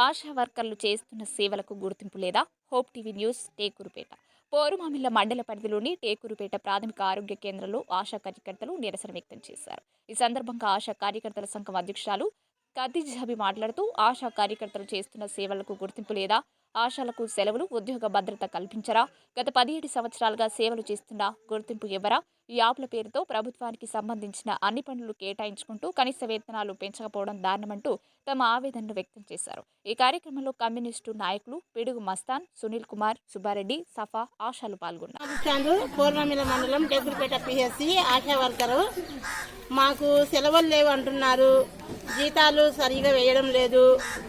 ఆశా వర్కర్లు చేస్తున్న సేవలకు గుర్తింపు లేదా hope TV news Tekurupeta. Porumamilla మండల పరిధిలోని టేకూరుపేట ప్రాథమిక ఆరోగ్య కేంద్రంలో ఆశా కార్యకర్తలు నిరసన వ్యక్తం చేశారు. ఈ సందర్భంగా ఆశా కార్యకర్తల సంఘం అధ్యక్షురాలు హబి మాట్లాడుతూ ఆశా కార్యకర్తలు చేస్తున్న సేవలకు గుర్తింపు లేదా ఆశాలకు సెలవులు ఉద్యోగ భద్రత కల్పించరా గత పదిహేడు సంవత్సరాలుగా సేవలు చేస్తున్న గుర్తింపు ఇవ్వరా ఈ యాప్ల పేరుతో ప్రభుత్వానికి సంబంధించిన అన్ని పనులు కేటాయించుకుంటూ కనీస వేతనాలు పెంచకపోవడం దారుణమంటూ తమ ఆవేదనను వ్యక్తం చేశారు. ఈ కార్యక్రమంలో కమ్యూనిస్టు నాయకులు పిడుగు మస్తాన్ సునీల్ కుమార్ సుబ్బారెడ్డి సఫా ఆశాలు పాల్గొన్నారు. పూర్ణమిల మండలం టెకులపేట పిహెచ్సి ఆశా వర్కరు మాకు సెలవులు లేవు అంటున్నారు. జీతాలు సరిగా వేయడం లేదు.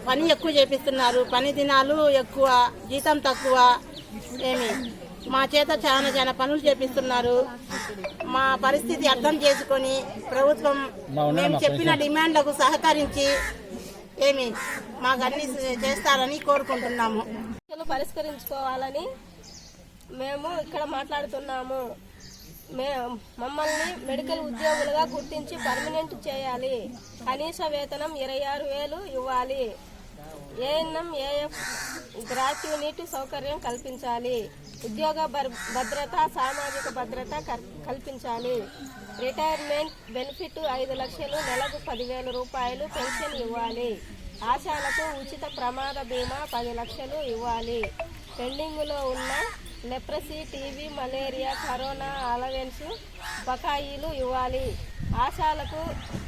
పని ఎక్కువ చేపిస్తున్నారు. పని దినాలు ఎక్కువ జీతం తక్కువ. ఏమి? మా చేత చాలా చాలా పనులు చేపిస్తున్నారు. మా పరిస్థితి అర్థం చేసుకొని ప్రభుత్వం మేము చెప్పిన డిమాండ్లకు సహకరించి ఏమి మాకు అన్ని చేస్తారని కోరుకుంటున్నాము. పరిష్కరించుకోవాలని మేము ఇక్కడ మాట్లాడుతున్నాము. మే మమ్మల్ని మెడికల్ ఉద్యోగులుగా గుర్తించి పర్మనెంట్ చేయాలి. కనీస వేతనం ఇరవై ఆరు వేలు ఇవ్వాలి. ఏఎన్ఎం ఏఎఫ్ గ్రాట్యునిటీ సౌకర్యం కల్పించాలి. ఉద్యోగ భర్- భద్రత సామాజిక భద్రత కల్- కల్పించాలి. రిటైర్మెంట్ బెనిఫిట్ ఐదు లక్షలు నెలకు పదివేల రూపాయలు పెన్షన్ ఇవ్వాలి. ఆశాలకు ఉచిత ప్రమాద బీమా పది లక్షలు ఇవ్వాలి. పెండింగ్లో ఉన్న leprosy TB malaria corona allowance బకాయిలు ఇవ్వాలి. ఆశాలకు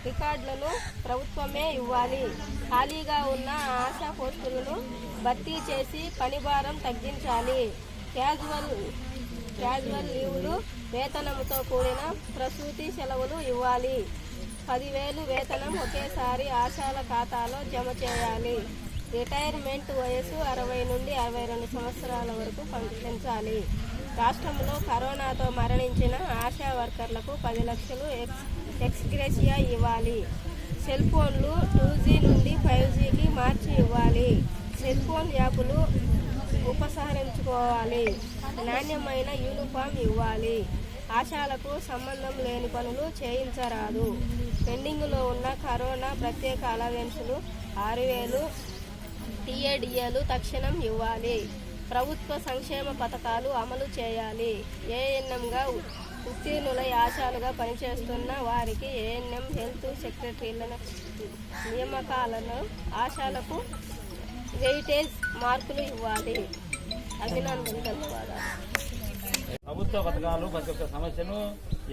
రికార్డులను ప్రభుత్వమే ఇవ్వాలి. ఖాళీగా ఉన్న ఆశా పోస్టులను భర్తీ చేసి పనిభారం తగ్గించాలి. క్యాజువల్ క్యాజువల్ లీవులు వేతనంతో కూడిన ప్రసూతి సెలవులు ఇవ్వాలి. పదివేలు వేతనం ఒకేసారి ఆశాల ఖాతాలో జమ చేయాలి. రిటైర్మెంట్ వయసు అరవై నుండి అరవై రెండు సంవత్సరాల వరకు పెంచాలి. రాష్ట్రంలో కరోనాతో మరణించిన ఆశా వర్కర్లకు పది లక్షలు ఎక్స్ ఎక్స్గ్రేషియా ఇవ్వాలి. సెల్ ఫోన్లు టూ జీ నుండి ఫైవ్ జీకి మార్చి ఇవ్వాలి. సెల్ ఫోన్ యాప్లు ఉపసంహరించుకోవాలి. నాణ్యమైన యూనిఫామ్ ఇవ్వాలి. ఆశాలకు సంబంధం లేని పనులు చేయించరాదు. పెండింగ్లో ఉన్న కరోనా ప్రత్యేక అలవెన్సులు ఆరు వేలు టీఏడిఏలు తక్షణం ఇవ్వాలి. ప్రభుత్వ సంక్షేమ పథకాలు అమలు చేయాలి. ఏఎన్ఎంగా ఉత్తీర్ణులై ఆశాలుగా పనిచేస్తున్న వారికి ఏఎన్ఎం హెల్త్ సెక్రటరీలను నియామకాలను ఆశాలకు వెయిటేజ్ మార్కులు ఇవ్వాలి. అభినందనలు ధన్యవాదాలు. ప్రభుత్వ పథకాలు ప్రతి ఒక్క సమస్యను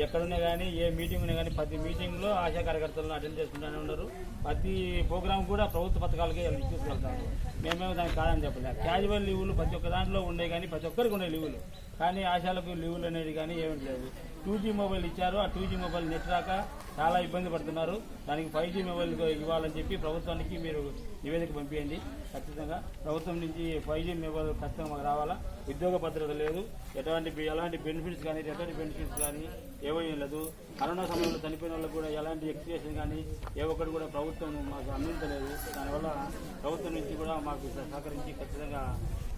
ఎక్కడున్నా కానీ ఏ మీటింగ్ ఉన్నా కానీ ప్రతి మీటింగ్లో ఆశా కార్యకర్తలను అటెండ్ చేసుకుంటూనే ఉన్నారు. ప్రతి ప్రోగ్రామ్ కూడా ప్రభుత్వ పథకాలకే తీసుకెళ్తాము మేమేమో దానికి కాదని చెప్పలేదు క్యాజువల్ లీవులు ప్రతి ఒక్క దాంట్లో ఉండే కానీ ప్రతి ఒక్కరికి ఉండే లీవులు కానీ ఆశాలకు లీవులు అనేది కానీ ఏమి లేదు. టూ జీ మొబైల్ ఇచ్చారు. ఆ టూ జీ మొబైల్ నెట్ రాక చాలా ఇబ్బంది పడుతున్నారు. దానికి ఫైవ్ జీ మొబైల్ ఇవ్వాలని చెప్పి ప్రభుత్వానికి మీరు నివేదిక పంపించండి ఖచ్చితంగా ప్రభుత్వం నుంచి ఫైవ్ జీ మొబైల్ ఖచ్చితంగా మాకు రావాలా. ఉద్యోగ భద్రత లేదు. ఎటువంటి ఎలాంటి బెనిఫిట్స్ కానీ ఎటువంటి బెనిఫిట్స్ కానీ ఏవో లేదు. కరోనా సమయంలో చనిపోయిన వాళ్ళకి కూడా ఎలాంటి ఎక్స్ప్రెషన్ కానీ ఏ ఒక్కటి కూడా ప్రభుత్వం మాకు అందించలేదు. దానివల్ల ప్రభుత్వం నుంచి కూడా మాకు సహకరించి ఖచ్చితంగా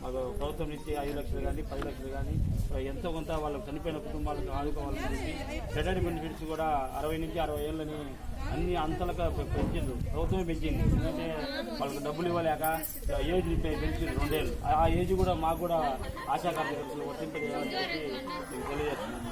మాకు ప్రభుత్వం నుంచి ఐదు లక్షలు కానీ పది లక్షలు కానీ ఎంతో కొంత వాళ్ళకి చనిపోయిన కుటుంబాలకు ఆదుకోవాలని చెప్పి బెనిఫిట్స్ కూడా అరవై నుంచి అరవై ఏళ్ళని అన్ని అంతలుగా పెంచిండ్రు. ప్రభుత్వమే పెంచింది. ఎందుకంటే వాళ్ళకి డబ్బులు ఇవ్వలేక ఏజ్ పెంచింది రెండేళ్ళు. ఆ ఏజ్ కూడా మాకు కూడా ఆశా కార్యకర్తలు వర్తింపజేయాలని చెప్పి తెలియజేస్తున్నాను.